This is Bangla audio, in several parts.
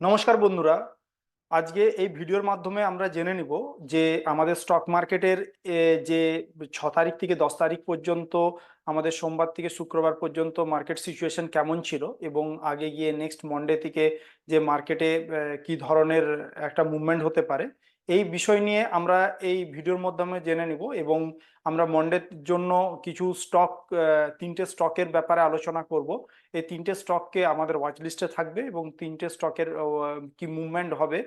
নমস্কার বন্ধুরা। আজকে এই ভিডিওর মাধ্যমে আমরা জেনে নিব যে আমাদের স্টক মার্কেটের যে ছ তারিখ থেকে দশ তারিখ পর্যন্ত, আমাদের সোমবার থেকে শুক্রবার পর্যন্ত মার্কেট সিচুয়েশন কেমন ছিল এবং আগে গিয়ে নেক্সট মন্ডে থেকে যে মার্কেটে কি ধরনের একটা মুভমেন্ট হতে পারে এই বিষয় নিয়ে আমরা এই ভিডিওর মাধ্যমে জেনে নিব এবং আমরা মন্ডের জন্য কিছু স্টক তিনটে স্টকের ব্যাপারে আলোচনা করব। এই তিনটে স্টককে আমাদের ওয়াচ লিস্টে থাকবে এবং তিনটে স্টকের কি মুভমেন্ট হবে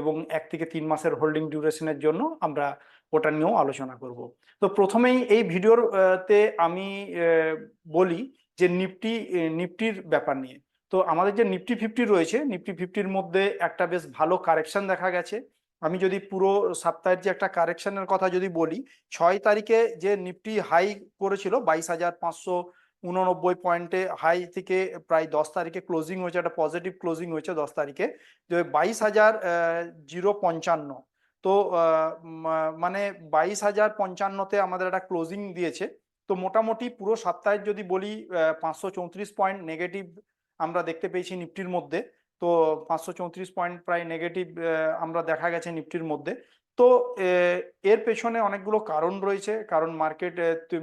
এবং এক থেকে তিন মাসের হোল্ডিং ডিউরেশনের জন্য আমরা ওটা নিয়েও আলোচনা করব। তো প্রথমেই এই ভিডিওর তে আমি বলি যে নিফটি নিফটির ব্যাপার নিয়ে। তো আমাদের যে নিফটি ফিফটি রয়েছে, নিফটি ফিফটির মধ্যে একটা বেশ ভালো কারেকশন দেখা গেছে। আমি যদি পুরো সপ্তাহের যে একটা কারেকশনের কথা যদি বলি, ছয় তারিখে যে নিফটি হাই করেছিল বাইশ হাজার পাঁচশো উননব্বই পয়েন্টে হাই থেকে প্রায় দশ তারিখে ক্লোজিং হয়েছে, একটা পজিটিভ ক্লোজিং হয়েছে দশ তারিখে, যে বাইশ হাজার জিরো পঞ্চান্ন। তো মানে বাইশ হাজার পঞ্চান্নতে আমাদের একটা ক্লোজিং দিয়েছে। তো মোটামুটি পুরো সপ্তাহের যদি বলি পাঁচশো চৌত্রিশ পয়েন্ট নেগেটিভ আমরা দেখতে পেয়েছি নিফটির মধ্যে। তো পাঁচশো চৌত্রিশ পয়েন্ট প্রায় নেগেটিভ আমরা দেখা গেছে নিফটির মধ্যে। তো এর পেছনে অনেকগুলো কারণ রয়েছে। কারণ মার্কেট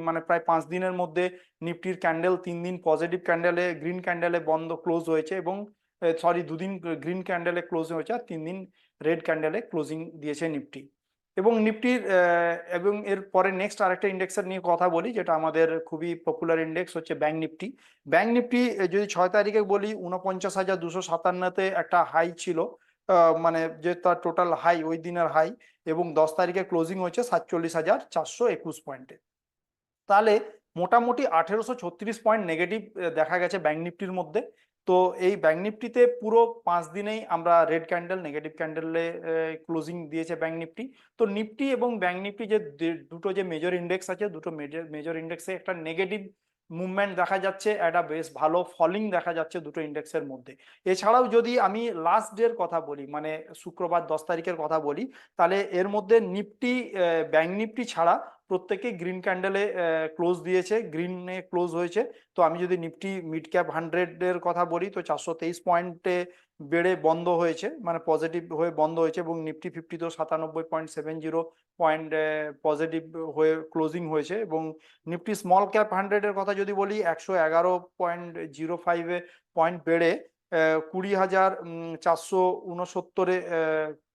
মানে প্রায় পাঁচ দিনের মধ্যে নিফটির ক্যান্ডেল তিন দিন পজিটিভ ক্যান্ডেলে গ্রিন ক্যান্ডেলে বন্ধ ক্লোজ হয়েছে এবং সরি দুদিন গ্রিন ক্যান্ডেলে ক্লোজ হয়েছে আর তিন দিন রেড ক্যান্ডেলে ক্লোজিং দিয়েছে নিফটি। এবং নিফটির এবং এর পরে নেক্সট আরেকটা ইন্ডেক্সের নিয়ে কথা বলি, যেটা আমাদের খুবই পপুলার ইন্ডেক্স হচ্ছে ব্যাংক নিফটি ব্যাংক নিফটি যদি ছয় তারিখে বলি উনপঞ্চাশ হাজার দুশো সাতান্নতে একটা হাই ছিল মানে যে তার টোটাল হাই ওই দিনের হাই এবং দশ তারিখে ক্লোজিং হয়েছে সাতচল্লিশ হাজার চারশো একুশ পয়েন্টে তাহলে মোটামুটি আঠেরোশো ছত্রিশ পয়েন্ট নেগেটিভ দেখা গেছে ব্যাংক নিফটির মধ্যে। তো এই ব্যাংক নিফটিতে পুরো পাঁচ দিনেই আমরা রেড ক্যান্ডেল নেগেটিভ ক্যান্ডেলে ক্লোজিং দিয়েছে ব্যাংক নিফটি। তো নিফটি এবং ব্যাংক নিফটি যে দুটো যে মেজর ইন্ডেক্স আছে, দুটো মেজর মেজর ইন্ডেক্সে একটা নেগেটিভ মুভমেন্ট দেখা যাচ্ছে একটা বেশ ভালো ফলিং দেখা যাচ্ছে দুটো ইন্ডেক্সের মধ্যে। এছাড়াও যদি আমি লাস্ট ডের কথা বলি মানে শুক্রবার দশ তারিখের কথা বলি, তাহলে এর মধ্যে নিফটি ব্যাংক নিফটি ছাড়া প্রত্যেকেই গ্রিন ক্যান্ডেলে ক্লোজ দিয়েছে গ্রিনে ক্লোজ হয়েছে। তো আমি যদি নিফটি মিড ক্যাপ হান্ড্রেডের কথা বলি, তো চারশো তেইশ পয়েন্টে বেড়ে বন্ধ হয়েছে মানে পজিটিভ হয়ে বন্ধ হয়েছে এবং নিফটি ফিফটি তো সাতানব্বই point seven zero point positive হয়ে ক্লোজিং হয়েছে এবং নিফটি স্মল ক্যাপ হান্ড্রেডের কথা যদি বলি, একশো এগারো পয়েন্ট জিরো ফাইভে পয়েন্ট বেড়ে কুড়ি হাজার চারশো উনসত্তরে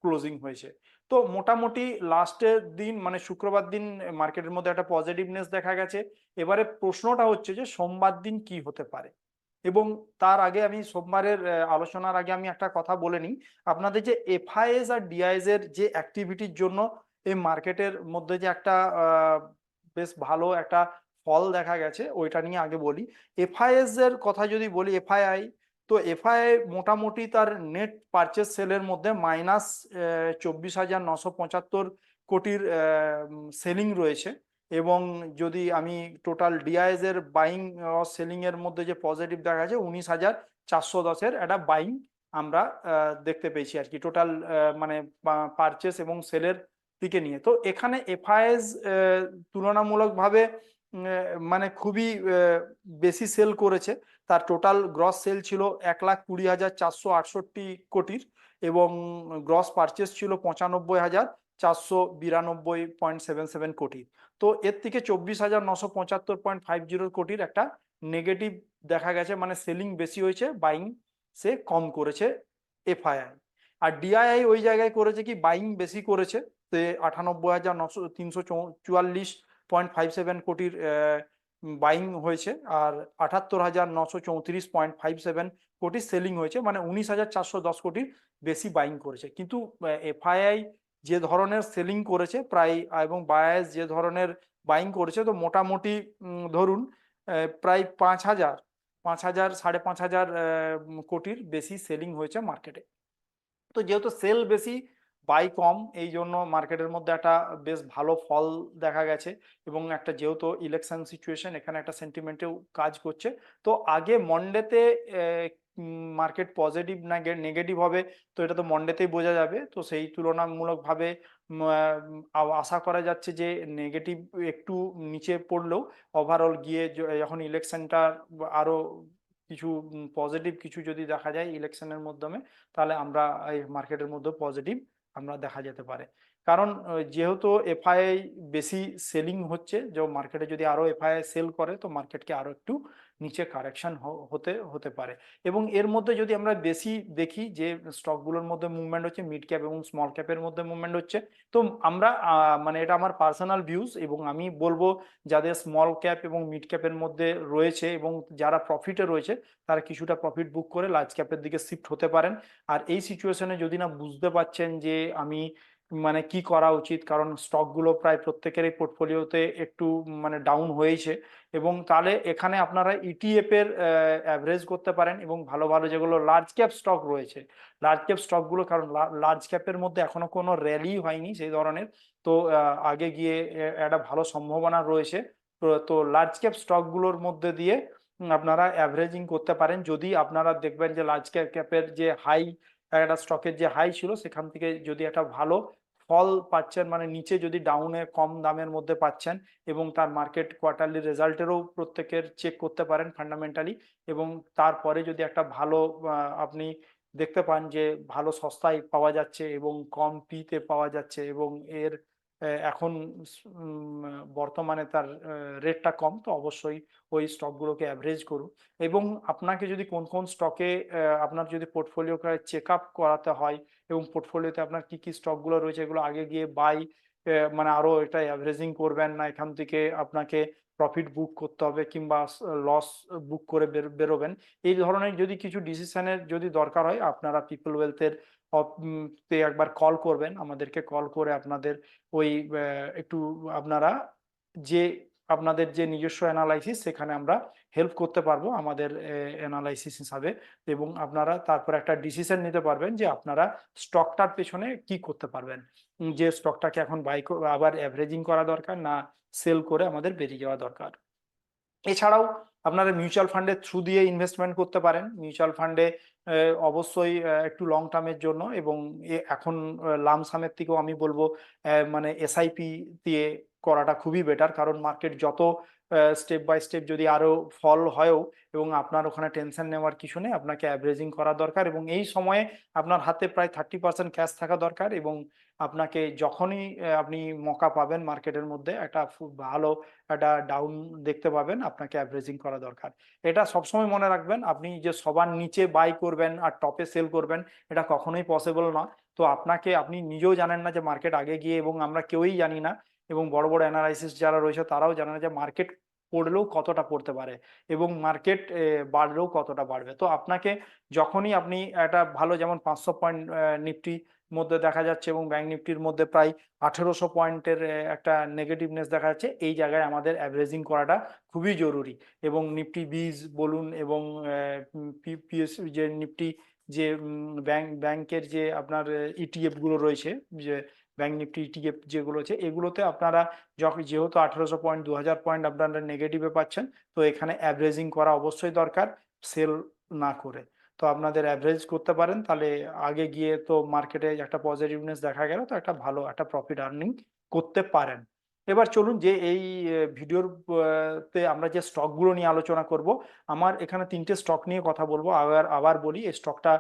ক্লোজিং হয়েছে। তো মোটামুটি লাস্টের দিন মানে শুক্রবার দিন মার্কেটের মধ্যে একটা পজিটিভনেস দেখা গেছে। এবারে প্রশ্নটা হচ্ছে যে, সোমবার দিন কি হতে পারে? এবং তার আগে আমি সোমবারের আলোচনার আগে আমি একটা কথা বলে নিই। আপনাদের যে এফআইএস আর ডিআইএস এর যে অ্যাক্টিভিটির জন্য এই মার্কেটের মধ্যে যে একটা বেশ ভালো একটা ফল দেখা গেছে, ওইটা নিয়ে আগে বলি। এফআইএস এর কথা যদি বলি এফআইআই তো এফআইআই মোটামুটি তার নেট পারচেস সেলের মধ্যে মাইনাস চব্বিশ হাজার নশো পঁচাত্তর কোটির সেলিং রয়েছে। এবং যদি আমি টোটাল ডিআইএস এর বাইং সেলিং এর মধ্যে যে পজিটিভ দেখা যাচ্ছে উনিশ হাজার চারশো দশের একটা বাইং আমরা দেখতে পেয়েছি আর কি টোটাল মানে পারচেস এবং সেলের দিকে নিয়ে। তো এখানে এফআইএস তুলনামূলকভাবে মানে খুবই বেশি সেল করেছে। তার টোটাল গ্রস সেল ছিল এক লাখ কুড়ি হাজার চারশো আটষট্টি কোটির এবং গ্রস পারচেস ছিল পঁচানব্বই হাজার চারশো বিরানব্বই পয়েন্ট সেভেন সেভেন কোটি তো এর থেকে চব্বিশ হাজার নশো পঁচাত্তর পয়েন্ট ফাইভ জিরো কোটির একটা নেগেটিভ দেখা গেছে মানে সেলিং বেশি হয়েছে বাইং সে কম করেছে এফআইআই আর ডিআইআই ওই জায়গায় করেছে কি বাইং বেশি করেছে তে আটানব্বই হাজার নশো, তিনশো চুয়াল্লিশ পয়েন্ট ফাইভ সেভেন কোটির বাইং হয়েছে, আর আটাত্তর হাজার নশো চৌত্রিশ point five seven crore selling হয়েছে মানে উনিশ হাজার চারশো দশ কোটির বেশি বাইং করেছে। কিন্তু এফআইআই যে ধরনের সেলিং করেছে প্রায়, এবং বায়াস যে ধরনের বাইং করেছে, তো মোটামুটি ধরুন প্রায় পাঁচ হাজার পাঁচ হাজার, সাড়ে পাঁচ হাজার কোটির বেশি সেলিং হয়েছে মার্কেটে তো যেহেতু সেল বেশি বাই কম। এই জন্য মার্কেটের মধ্যে একটা বেশ ভালো ফল দেখা গেছে এবং একটা যেহেতু ইলেকশন সিচুয়েশন এখানে একটা সেন্টিমেন্টেও কাজ করছে। তো আগে মন্ডেতে মার্কেট পজিটিভ না নেগেটিভ হবে, তো এটা তো মন্ডেতেই বোঝা যাবে। তো সেই তুলনামূলকভাবে আশা করা যাচ্ছে যে নেগেটিভ একটু নিচে পড়লেও ওভারঅল গিয়ে যখন ইলেকশনটা আরও কিছু পজিটিভ কিছু যদি দেখা যায় ইলেকশনের মাধ্যমে, তাহলে আমরা এই মার্কেটের মধ্যে পজিটিভ আমরা দেখা যেতে পারে। কারণ যেহেতু এফআইআই বেশি সেলিং হচ্ছে, যে মার্কেটে যদি আরও এফআইআই সেল করে, তো মার্কেটকে আরও একটু নিচে কারেকশন হতে হতে পারে। এবং এর মধ্যে যদি আমরা বেশি দেখি যে স্টকগুলোর মধ্যে মুভমেন্ট হচ্ছে মিড ক্যাপ এবং স্মল ক্যাপের মধ্যে মুভমেন্ট হচ্ছে, তো আমরা মানে এটা আমার পার্সোনাল ভিউজ এবং আমি বলব যাদের স্মল ক্যাপ এবং মিড ক্যাপের মধ্যে রয়েছে এবং যারা প্রফিটে রয়েছে, তারা কিছুটা প্রফিট বুক করে লার্জ ক্যাপের দিকে শিফট হতে পারেন। আর এই সিচুয়েশনে যদি না বুঝতে পারছেন যে আমি মানে কি করা উচিত? কারণ স্টকগুলো প্রায় প্রত্যেকেরই পোর্টফোলিওতে একটু মানে ডাউন হয়েছে এবং তাহলে এখানে আপনারা ইটিএফ এর অ্যাভারেজ করতে পারেন এবং ভালো ভালো যেগুলো লার্জ ক্যাপ স্টক রয়েছে। লার্জ ক্যাপ স্টকগুলো কারণ লার্জ ক্যাপের মধ্যে এখনও কোনো র্যালি হয়নি সেই ধরনের। তো আগে গিয়ে একটা ভালো সম্ভাবনা রয়েছে। তো লার্জ ক্যাপ স্টকগুলোর মধ্যে দিয়ে আপনারা অ্যাভারেজিং করতে পারেন। যদি আপনারা দেখবেন যে লার্জ ক্যাপ ক্যাপের যে হাই একটা স্টকের যে হাই ছিল, সেখান থেকে যদি একটা ভালো ফল পাচ্ছেন মানে নিচে যদি ডাউনে কম দামের মধ্যে পাচ্ছেন এবং তার মার্কেট কোয়ার্টারলি রেজাল্টেরও প্রত্যেকের চেক করতে পারেন ফান্ডামেন্টালি এবং তারপরে যদি একটা ভালো আপনি দেখতে পান যে ভালো সস্তায় পাওয়া যাচ্ছে এবং কম পিতে পাওয়া যাচ্ছে এবং এর এখন বর্তমানে তার রেটটা কম, তো অবশ্যই ওই স্টকগুলোকে অ্যাভারেজ করুন এবং আপনাকে যদি কোন কোন স্টকে আপনার যদি পোর্টফোলিওকে চেক আপ করাতে হয় এবং পোর্টফোলিওতে আপনার কি কি স্টকগুলো রয়েছে, এগুলো আগে গিয়ে বাই মানে আরও এটা অ্যাভারেজিং করবেন না, এখান থেকে আপনাকে প্রফিট বুক করতে হবে কিংবা লস বুক করে বের- বেরোবেন। এই ধরনের যদি কিছু ডিসিশনের যদি দরকার হয়, আপনারা পিপল ওয়েলথের তে একবার কল করবেন। আমাদেরকে কল করে আপনাদের ওই একটু আপনারা যে, আপনাদের যে নিজস্ব অ্যানালাইসিস সেখানে আমরা হেল্প করতে পারব আমাদের অ্যানালাইসিস হিসাবে। এবং আপনারা তারপর একটা ডিসিশন নিতে পারবেন যে আপনারা স্টকটার পেছনে কি করতে পারবেন। যে স্টকটাকে এখন বাই আবার অ্যাভারেজিং করা দরকার, না সেল করে আমাদের বেরিয়ে যাওয়া দরকার। এছাড়াও আপনারা মিউচুয়াল ফান্ডের থ্রু দিয়ে ইনভেস্টমেন্ট করতে পারেন। মিউচুয়াল ফান্ডে অবশ্যই একটু লং টার্মের জন্য এবং এখন লামসামের থেকেও আমি বলব মানে এসআইপি দিয়ে করাটা খুবই বেটার কারণ মার্কেট যত স্টেপ বাই স্টেপ যদি আরও ফল হয়ও এবং আপনার ওখানে টেনশন নেওয়ার কিছু নেই, আপনাকে অ্যাভারেজিং করা দরকার এবং এই সময়ে আপনার হাতে প্রায় থার্টি পার্সেন্ট ক্যাশ থাকা দরকার এবং আপনাকে যখনই আপনি মকা পাবেন মার্কেটের মধ্যে, একটা ভালো, একটা ডাউন দেখতে পাবেন, আপনাকে অ্যাভারেজিং করা দরকার। এটা সবসময় মনে রাখবেন, আপনি যে সবার নিচে বাই করবেন আর টপে সেল করবেন, এটা কখনোই পসিবল না তো আপনাকে, আপনি নিজেও জানেন না যে মার্কেট আগে গিয়ে, এবং আমরা কেউই জানি না, এবং বড় বড় অ্যানালাইসিস যারা রয়েছে, তারাও জানে না যে মার্কেট পড়লেও কতটা পড়তে পারে এবং মার্কেট বাড়লেও কতটা বাড়বে। তো আপনাকে যখনই আপনি একটা ভালো যেমন পাঁচশো পয়েন্ট নিফটি মধ্যে দেখা যাচ্ছে এবং ব্যাংক নিফটির মধ্যে প্রায় আঠেরোশো পয়েন্টের একটা নেগেটিভনেস দেখা যাচ্ছে, এই জায়গায় আমাদের অ্যাভারেজিং করাটা খুবই জরুরি এবং নিফটি বিজ বলুন এবং পিএস, যে নিফটি, যে ব্যাংক, ব্যাংকের যে আপনার ইটিএফগুলো রয়েছে, যে ব্যাংক নিফটি ইটিএফ যেগুলো আছে, এগুলোতে আপনারা যখন যেহেতু আঠেরোশো পয়েন্ট দু হাজার পয়েন্ট আপনারা নেগেটিভে পাচ্ছেন, তো এখানে অ্যাভারেজিং করা অবশ্যই দরকার সেল না করে। তো আপনাদের অ্যাভারেজ করতে পারেন, তাহলে আগে গিয়ে তো মার্কেটে একটা পজিটিভনেস দেখা গেল, তো একটা ভালো, একটা প্রফিট আর্নিং করতে পারেন। এবার চলুন যে এই ভিডিওর তে আমরা যে স্টকগুলো নিয়ে আলোচনা করব, আমার এখানে তিনটে স্টক নিয়ে কথা বলব, আবার আবার বলি, এই স্টকটা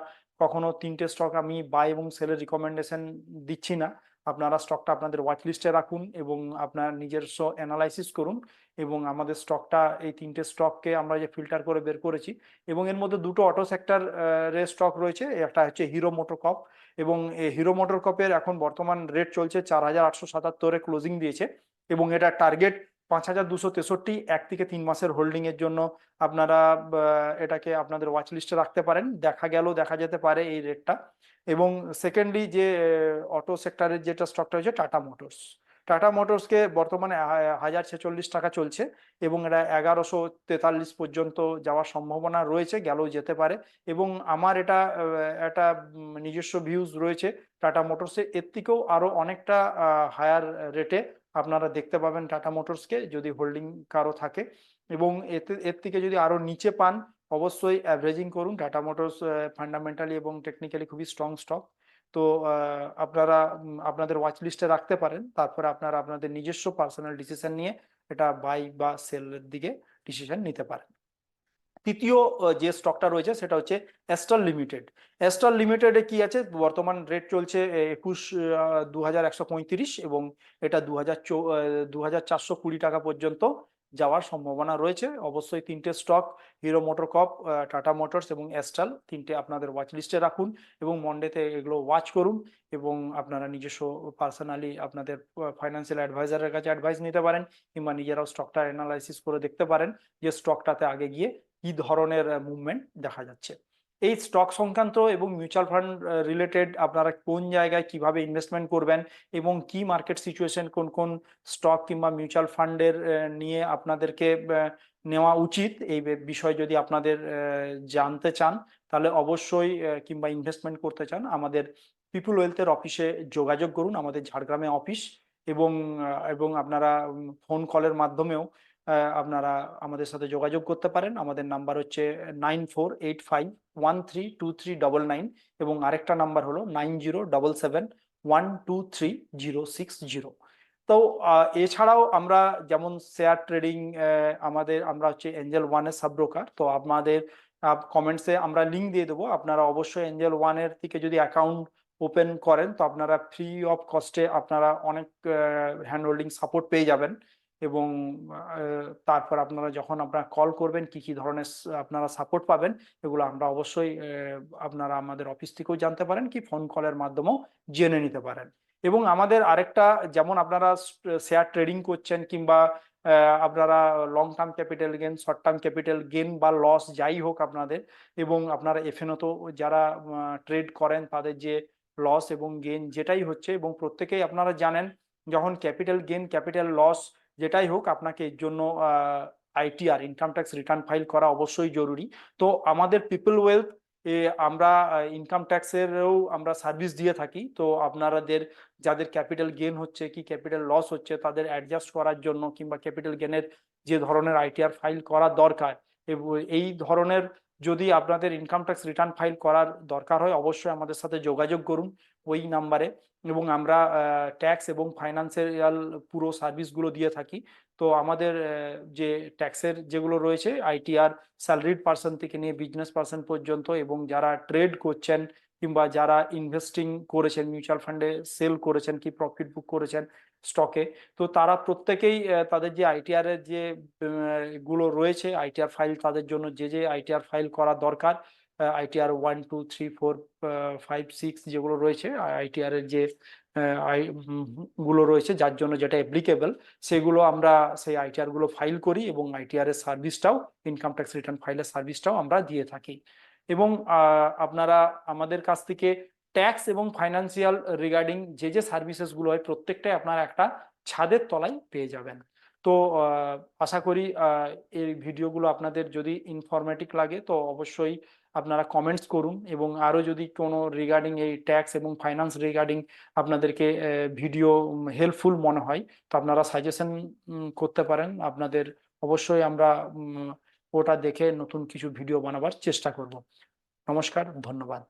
কখনো তিনটে স্টক আমি বাই এবং সেলের রিকমেন্ডেশন দিচ্ছি না। আপনারা স্টকটা আপনাদের ওয়াচ লিস্টে রাখুন এবং আপনার নিজস্ব অ্যানালাইসিস করুন এবং আমাদের স্টকটা এই তিনটে স্টককে আমরা যে ফিল্টার করে বের করেছি এবং এর মধ্যে দুটো অটো সেক্টর রে স্টক রয়েছে। একটা হচ্ছে হিরো মোটর কপ এবং এই হিরো মোটরকপের এখন বর্তমান রেট চলছে চার হাজার আটশো সাতাত্তরে ক্লোজিং দিয়েছে এবং এটা টার্গেট পাঁচ হাজার দুশো তেষট্টি এক থেকে তিন মাসের হোল্ডিং এর জন্য আপনারা এটাকে আপনাদের ওয়াচ লিস্টে রাখতে পারেন। দেখা গেল দেখা যেতে পারে এই রেটটা এবং সেকেন্ডলি যে অটো সেক্টরের যেটা স্টকটা হচ্ছে টাটা মোটরস টাটা মোটরসকে বর্তমানে হাজার ছেচল্লিশ টাকা চলছে এবং এটা এগারোশো তেতাল্লিশ পর্যন্ত যাওয়ার সম্ভাবনা রয়েছে, গেলেও যেতে পারে। এবং আমার এটা একটা নিজস্ব ভিউজ রয়েছে টাটা মোটরসে এর। থেকেও আরও অনেকটা হায়ার রেটে আপনারা দেখতে পাবেন টাটা মোটরসকে যদি হোল্ডিং কারও থাকে। এবং এতে, এর থেকে যদি আরও নিচে পান, অবশ্যই অ্যাভারেজিং করুন। টাটা মোটরস ফান্ডামেন্টালি এবং টেকনিক্যালি খুবই স্ট্রং স্টক তো আপনারা আপনাদের ওয়াচ লিস্টে রাখতে পারেন। তারপরে আপনারা আপনাদের নিজস্ব পার্সোনাল ডিসিশন নিয়ে এটা বাই বা সেলের দিকে ডিসিশন নিতে পারেন। তৃতীয় যে স্টকটা রয়েছে সেটা হচ্ছে অ্যাস্টার লিমিটেড অ্যাস্টার লিমিটেডে কি আছে? বর্তমান রেট চলছে একুশ দু এবং এটা দু হাজার দু টাকা পর্যন্ত যাওয়ার সম্ভাবনা রয়েছে। অবশ্যই তিনটে stock Hero MotoCorp Tata Motors এবং অ্যাস্টাল তিনটে আপনাদের ওয়াচ লিস্টে রাখুন এবং মন্ডেতে এগুলো ওয়াচ করুন এবং আপনারা নিজস্ব পার্সোনালি আপনাদের ফাইন্যান্সিয়াল অ্যাডভাইজারের কাছে অ্যাডভাইস নিতে পারেন কিংবা নিজেরাও স্টকটা অ্যানালাইসিস করে দেখতে পারেন যে স্টকটাতে আগে গিয়ে কি ধরনের মুভমেন্ট দেখা যাচ্ছে? এই স্টক সংক্রান্ত এবং মিউচুয়াল ফান্ড রিলেটেড আপনারা কোন জায়গায় কীভাবে ইনভেস্টমেন্ট করবেন এবং কি মার্কেট সিচুয়েশন কোন কোন স্টক কিংবা মিউচুয়াল ফান্ডের নিয়ে আপনাদেরকে নেওয়া উচিত? এই বিষয় যদি আপনাদের জানতে চান, তাহলে অবশ্যই কিংবা ইনভেস্টমেন্ট করতে চান, আমাদের পিপুল ওয়েলথের অফিসে যোগাযোগ করুন, আমাদের ঝাড়গ্রামে অফিস এবং এবং আপনারা ফোন কলের মাধ্যমেও আপনারা আমাদের সাথে যোগাযোগ করতে পারেন। আমাদের নাম্বার হচ্ছে nine four eight five one three two three double nine এবং আরেকটা নাম্বার হলো nine zero double seven one two three zero six zero তো এছাড়াও আমরা যেমন শেয়ার ট্রেডিং আমাদের, আমরা হচ্ছে এঞ্জেল ওয়ানের সাব ব্রোকার তো আমাদের কমেন্টসে আমরা লিঙ্ক দিয়ে দেবো। আপনারা অবশ্যই এঞ্জেল ওয়ানের থেকে যদি অ্যাকাউন্ট ওপেন করেন, তো আপনারা ফ্রি অফ কস্টে আপনারা অনেক হ্যান্ড হোল্ডিং সাপোর্ট পেয়ে যাবেন। এবং তারপর আপনারা যখন আপনারা কল করবেন, কি কি ধরনের আপনারা সাপোর্ট পাবেন, এগুলো আমরা অবশ্যই আপনারা আমাদের অফিস থেকেও জানতে পারেন, কি ফোন কলের মাধ্যমেও জেনে নিতে পারেন। এবং আমাদের আরেকটা, যেমন আপনারা শেয়ার ট্রেডিং করছেন কিংবা আপনারা long term capital gain short term capital gain বা লস যাই হোক আপনাদের, এবং আপনারা এফএনও তো যারা ট্রেড করেন, তাদের যে লস এবং গেন যেটাই হচ্ছে, এবং প্রত্যেকেই আপনারা জানেন, যখন ক্যাপিটাল গেন ক্যাপিটাল লস যেটাই হোক আপনাকে এর জন্য ITR income tax return file করা অবশ্যই জরুরি। তো আমাদের পিপল ওয়েলথ আমরা ইনকাম ট্যাক্সেরও আমরা সার্ভিস দিয়ে থাকি। তো আপনাদের যাদের ক্যাপিটাল গেন হচ্ছে, কি ক্যাপিটাল লস হচ্ছে, তাদের অ্যাডজাস্ট করার জন্য কিংবা ক্যাপিটাল গেনের যে ধরনের আইটিআর ফাইল করা দরকার এই ধরনের যদি আপনাদের ইনকাম ট্যাক্স রিটার্ন ফাইল করার দরকার হয়, অবশ্যই আমাদের সাথে যোগাযোগ করুন ওই নাম্বারে এবং আমরা ট্যাক্স এবং ফাইন্যান্সিয়াল পুরো সার্ভিসগুলো দিয়ে থাকি। তো আমাদের যে ট্যাক্সের যেগুলো রয়েছে আইটিআর স্যালারিড পার্সন থেকে নিয়ে বিজনেস পার্সন পর্যন্ত এবং যারা ট্রেড করছেন কিংবা যারা ইনভেস্টিং করেছেন মিউচুয়াল ফান্ডে সেল করেছেন কি প্রফিট বুক করেছেন স্টকে তো তারা প্রত্যেকেই তাদের যে আইটিআর এর যে গুলো রয়েছে আইটিআর ফাইল তাদের জন্য যে যে আইটিআর ফাইল করা দরকার ITR one two three four five six যেগুলো রয়েছে আইটিআর এর যে গুলো রয়েছে, যার জন্য যেটা অ্যাপ্লিকেবল সেগুলো আমরা সেই আইটিআরগুলো ফাইল করি এবং আইটিআর এর সার্ভিসটাও ইনকাম ট্যাক্স রিটার্ন ফাইলের সার্ভিসটাও আমরা দিয়ে থাকি। এবং আপনারা আমাদের কাছ থেকে ট্যাক্স এবং ফাইন্যান্সিয়াল রিগার্ডিং যে যে সার্ভিসেসগুলো হয়, প্রত্যেকটাই আপনারা একটা ছাদের তলায় পেয়ে যাবেন। তো আশা করি এই ভিডিওগুলো আপনাদের যদি ইনফরমেটিভ লাগে, তো অবশ্যই আপনারা কমেন্টস করুন এবং আরও যদি কোনো রিগার্ডিং এই ট্যাক্স এবং ফাইন্যান্স রিগার্ডিং আপনাদেরকে ভিডিও হেল্পফুল মনে হয়, তো আপনারা সাজেশন করতে পারেন। আপনাদের অবশ্যই আমরা ওটা দেখে নতুন কিছু ভিডিও বানাবার চেষ্টা করব। নমস্কার, ধন্যবাদ।